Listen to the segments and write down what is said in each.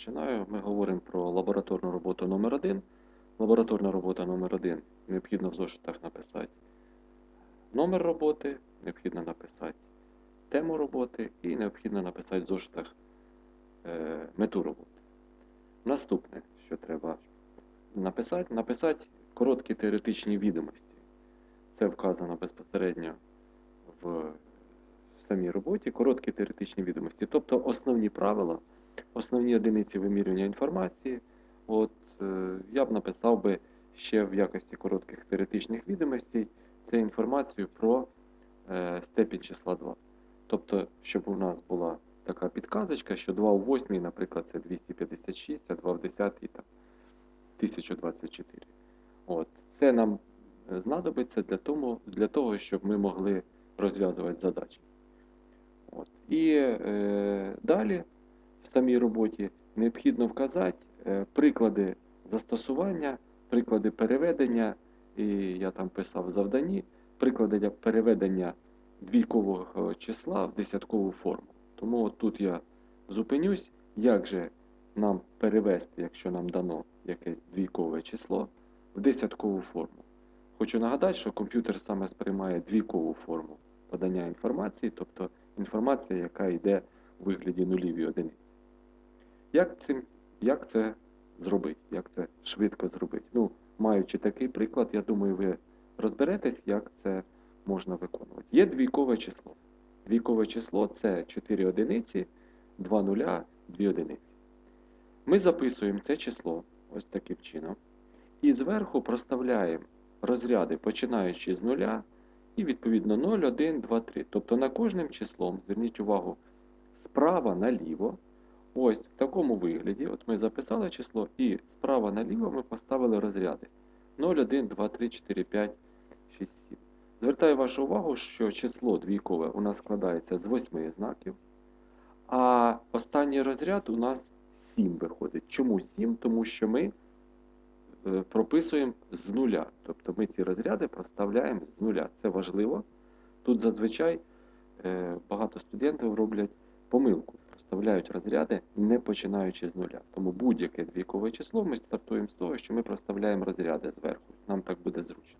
починаю. Ми говоримо про лабораторну роботу номер 1 Лабораторна робота номер 1 необхідно в зошитах написати номер роботи, необхідно написати тему роботи і необхідно написати в зошитах е, мету роботи. Наступне, що треба написати, написати короткі теоретичні відомості. Це вказано безпосередньо в самій роботі, короткі теоретичні відомості, тобто основні правила, основні одиниці вимірювання інформації. От е, я б написав би ще в якості коротких теоретичних відомостей це інформацію про е, степінь числа 2. Тобто, щоб у нас була така підказочка, що 2 в 8, наприклад, це 256, а 2 в 10 там 1024. От. Це нам знадобиться для, тому, для того, щоб ми могли розв'язувати задачі. От. І е, далі самій роботі необхідно вказати е, приклади застосування, приклади переведення, і я там писав в завданні, приклади переведення двійкового числа в десяткову форму. Тому от тут я зупинюсь, як же нам перевести, якщо нам дано якесь двійкове число, в десяткову форму. Хочу нагадати, що комп'ютер саме сприймає двійкову форму подання інформації, тобто інформація, яка йде у вигляді нулів і одиниць. Як, цим, як це зробити? Як це швидко зробити? Ну, маючи такий приклад, я думаю, ви розберетесь, як це можна виконувати. Є двійкове число. Двійкове число це 4 одиниці, 2 нуля, 2 одиниці. Ми записуємо це число ось таким чином. І зверху проставляємо розряди, починаючи з нуля, і відповідно 0, 1, 2, 3. Тобто на кожним числом, зверніть увагу, справа наліво. Ось в такому вигляді, от ми записали число, і справа наліво ми поставили розряди 0, 1, 2, 3, 4, 5, 6, 7. Звертаю вашу увагу, що число двійкове у нас складається з 8 знаків, а останній розряд у нас 7 виходить. Чому 7? Тому що ми е, прописуємо з нуля. Тобто ми ці розряди проставляємо з нуля. Це важливо. Тут зазвичай е, багато студентів роблять помилку. Проставляють розряди, не починаючи з нуля. Тому будь-яке двійкове число ми стартуємо з того, що ми проставляємо розряди зверху. Нам так буде зручно.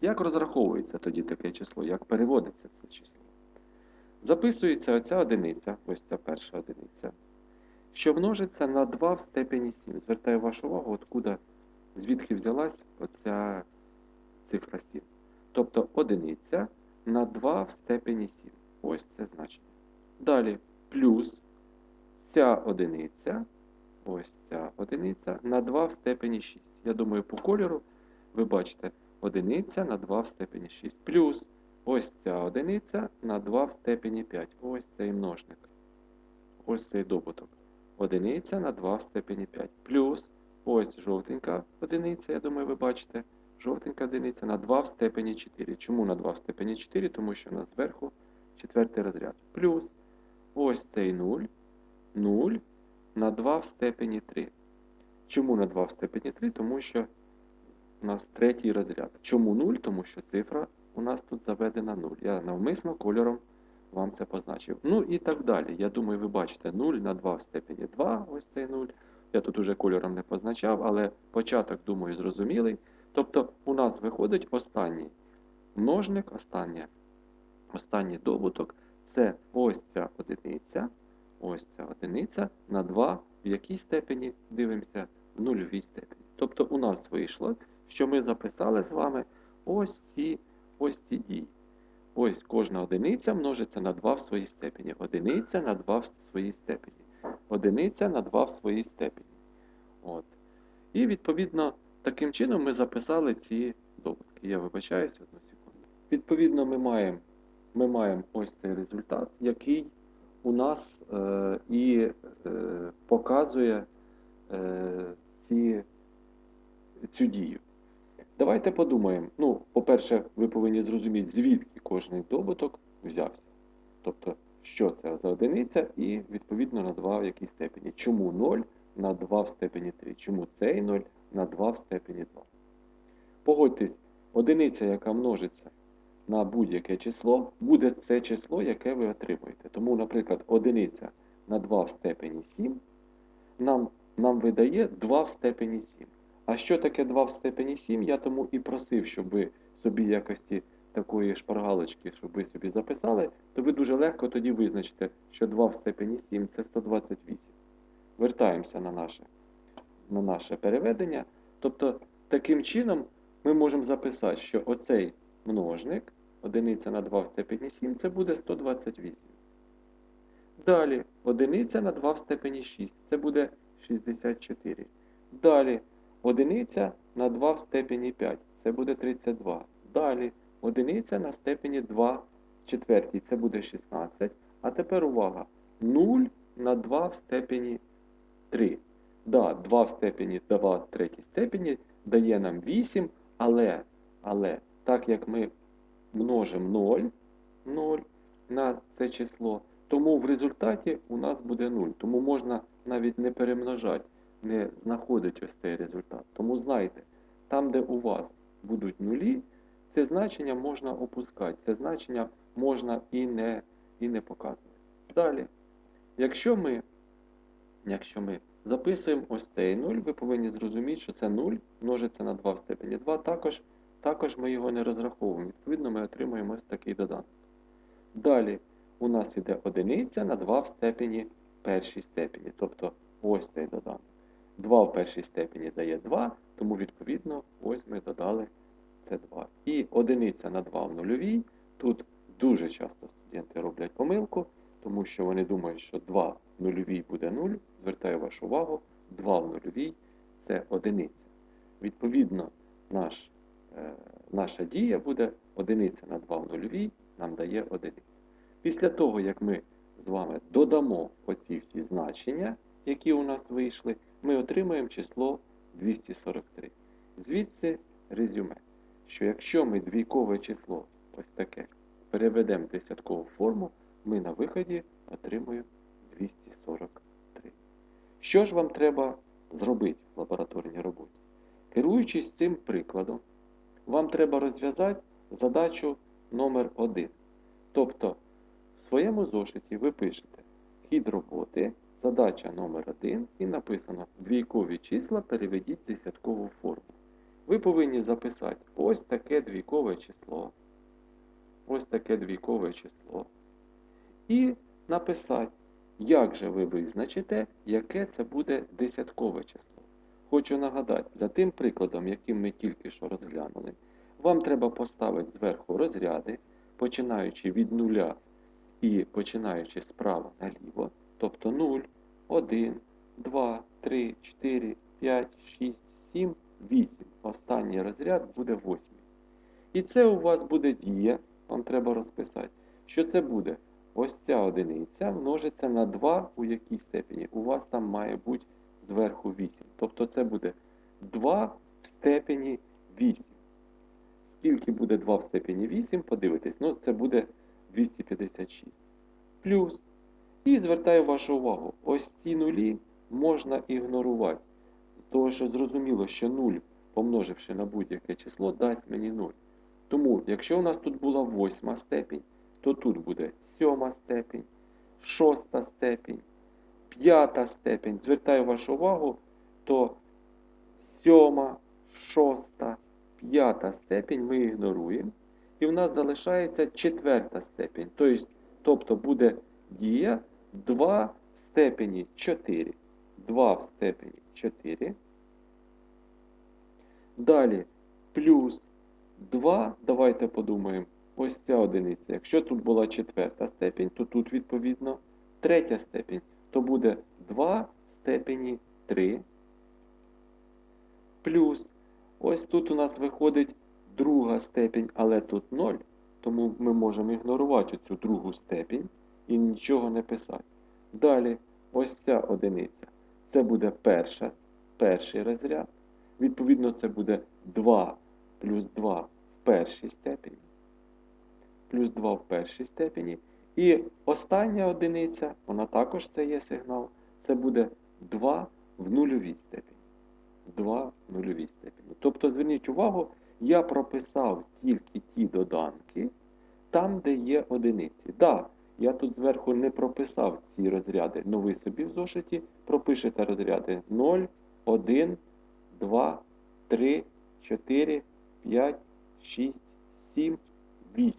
Як розраховується тоді таке число? Як переводиться це число? Записується оця одиниця, ось ця перша одиниця, що множиться на 2 в степені 7. Звертаю вашу увагу, откуда, звідки взялась оця цифра 7. Тобто одиниця на 2 в степені 7. Ось це значення. Далі плюс ця одиниця, ось ця одиниця на 2 в степені 6. Я думаю, по кольору ви бачите одиниця на 2 в степені 6. Плюс ось ця одиниця на 2 в степені 5. Ось цей множник. Ось цей добуток. Одиниця на 2 в степені 5. Плюс ось жовтенька одиниця, я думаю, ви бачите. Жовтенька одиниця на 2 в степені 4. Чому на 2 в степені 4? Тому що у нас зверху четвертий розряд. Плюс ось цей 0. 0 на 2 в степені 3. Чому на 2 в степені 3? Тому що у нас третій розряд. Чому 0? Тому що цифра у нас тут заведена 0. Я навмисно кольором вам це позначив. Ну і так далі. Я думаю, ви бачите 0 на 2 в степені 2, ось цей 0. Я тут уже кольором не позначав, але початок, думаю, зрозумілий. Тобто у нас виходить останній множник, останнє, останній добуток це ось ця одиниця, ось ця на 2 в якій степені дивимося в нульовій степені. Тобто у нас вийшло, що ми записали з вами ось ці, ось ці дії. Ось кожна одиниця множиться на 2 в своїй степені. Одиниця на 2 в своїй степені. Одиниця на 2 в своїй степені. От. І відповідно таким чином ми записали ці добутки. Я вибачаюсь одну секунду. Відповідно, ми маємо ми маємо ось цей результат, який у нас е, і е, показує е, ці, цю дію. Давайте подумаємо. Ну, по-перше, ви повинні зрозуміти, звідки кожний добуток взявся. Тобто, що це за одиниця, і відповідно на 2 в якій степені. Чому 0 на 2 в степені 3? Чому цей 0 на 2 в степені 2? Погодьтесь, одиниця, яка множиться на будь-яке число, буде це число, яке ви отримуєте. Тому, наприклад, одиниця на 2 в степені 7 нам, нам видає 2 в степені 7. А що таке 2 в степені 7? Я тому і просив, щоб ви собі якості такої шпаргалочки, щоб ви собі записали, то ви дуже легко тоді визначите, що 2 в степені 7 це 128. Вертаємося на наше, на наше переведення. Тобто, таким чином ми можемо записати, що оцей множник, одиниця на 2 в степені 7, це буде 128. Далі, одиниця на 2 в степені 6, це буде 64. Далі, одиниця на 2 в степені 5, це буде 32. Далі, одиниця на степені 2 в четвертій, це буде 16. А тепер увага. 0 на 2 в степені 3. Да, 2 в степені 2 в третій степені дає нам 8, але, але так як ми множимо 0, 0 на це число, тому в результаті у нас буде 0. Тому можна навіть не перемножати, не знаходити ось цей результат. Тому знайте, там, де у вас будуть нулі, це значення можна опускати, це значення можна і не, і не показувати. Далі, якщо ми, якщо ми записуємо ось цей 0, ви повинні зрозуміти, що це 0 множиться на 2 в степені 2, також, також ми його не розраховуємо. Відповідно, ми отримуємо ось такий доданок. Далі у нас іде одиниця на 2 в степені першій степені. Тобто ось цей доданок. 2 в першій степені дає 2, тому відповідно ось ми додали це 2. І одиниця на 2 в нульовій. Тут дуже часто студенти роблять помилку, тому що вони думають, що 2 в нульовій буде 0. Звертаю вашу увагу, 2 в нульовій це одиниця. Відповідно, наш, наша дія буде одиниця на 2 в нульовій, нам дає одиницю. Після того, як ми з вами додамо оці всі значення, які у нас вийшли, ми отримаємо число 243. Звідси резюме, що якщо ми двійкове число, ось таке, переведемо в десяткову форму, ми на виході отримуємо 243. Що ж вам треба зробити в лабораторній роботі? Керуючись цим прикладом, вам треба розв'язати задачу номер 1. Тобто, в своєму зошиті ви пишете хід роботи, задача номер 1 і написано двійкові числа переведіть в десяткову форму. Ви повинні записати ось таке двійкове число. Ось таке двійкове число. І написати, як же ви визначите, яке це буде десяткове число. Хочу нагадати, за тим прикладом, яким ми тільки що розглянули, вам треба поставити зверху розряди, починаючи від нуля і починаючи справа наліво, тобто 0, 1, 2, 3, 4, 5, 6, 7, 8. Останній розряд буде 8. І це у вас буде дія, вам треба розписати, що це буде ось ця одиниця множиться на 2 у якій степені. У вас там має бути зверху 8. Тобто це буде 2 в степені 8. Скільки буде 2 в степені 8, подивитесь, ну це буде 256. Плюс. І звертаю вашу увагу, ось ці нулі можна ігнорувати. Того, що зрозуміло, що 0, помноживши на будь-яке число, дасть мені 0. Тому, якщо у нас тут була восьма степінь, то тут буде сьома степінь, шоста степінь, п'ята степінь. Звертаю вашу увагу, то сьома, шоста, п'ята степінь ми ігноруємо. І в нас залишається четверта степінь. Тобто, тобто буде дія 2 в степені 4. 2 в степені 4. Далі плюс 2, давайте подумаємо, ось ця одиниця. Якщо тут була четверта степінь, то тут, відповідно, третя степінь. То буде 2 в степені 3. Плюс, ось тут у нас виходить друга степінь, але тут 0. Тому ми можемо ігнорувати цю другу степінь і нічого не писати. Далі, ось ця одиниця. Це буде перша, перший розряд. Відповідно, це буде 2 плюс 2 в першій степені. Плюс 2 в першій степені. І остання одиниця, вона також це є сигнал, це буде 2 в нульовій степені. 2 в нульовій степені. Тобто, зверніть увагу, я прописав тільки ті доданки, там, де є одиниці. Так, да, я тут зверху не прописав ці розряди. Ну ви собі в зошиті пропишете розряди 0, 1, 2, 3, 4, 5, 6, 7, 8.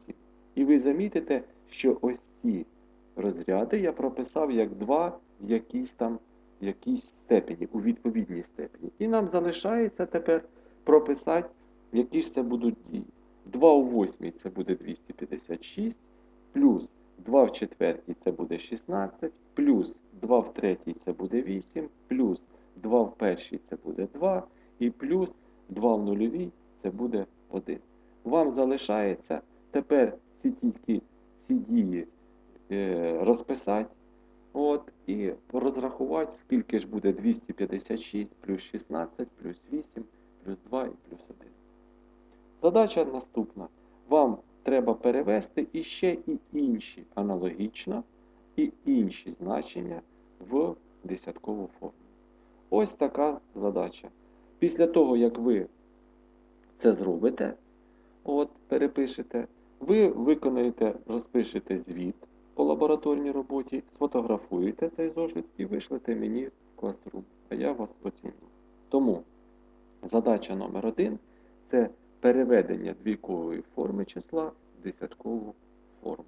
І ви замітите, що ось ці розряди я прописав як 2 в якійсь там якійсь степені, у відповідній степені. І нам залишається тепер прописати, які ж це будуть дії. 2 у восьмій це буде 256, плюс 2 в четвертій це буде 16, плюс 2 в третій це буде 8, плюс 2 в першій це буде 2, і плюс 2 в нульовій це буде 1. Вам залишається тепер ці тільки ці дії розписати. От, і розрахувати, скільки ж буде 256 плюс 16, плюс 8, плюс 2 і плюс 1. Задача наступна. Вам треба перевести іще і інші аналогічно, і інші значення в десяткову форму. Ось така задача. Після того, як ви це зробите, от, перепишете, ви виконаєте, розпишете звіт лабораторній роботі, сфотографуєте цей зошит і вишлете мені в класрум, а я вас оціню. Тому задача номер один це переведення двійкової форми числа в десяткову форму.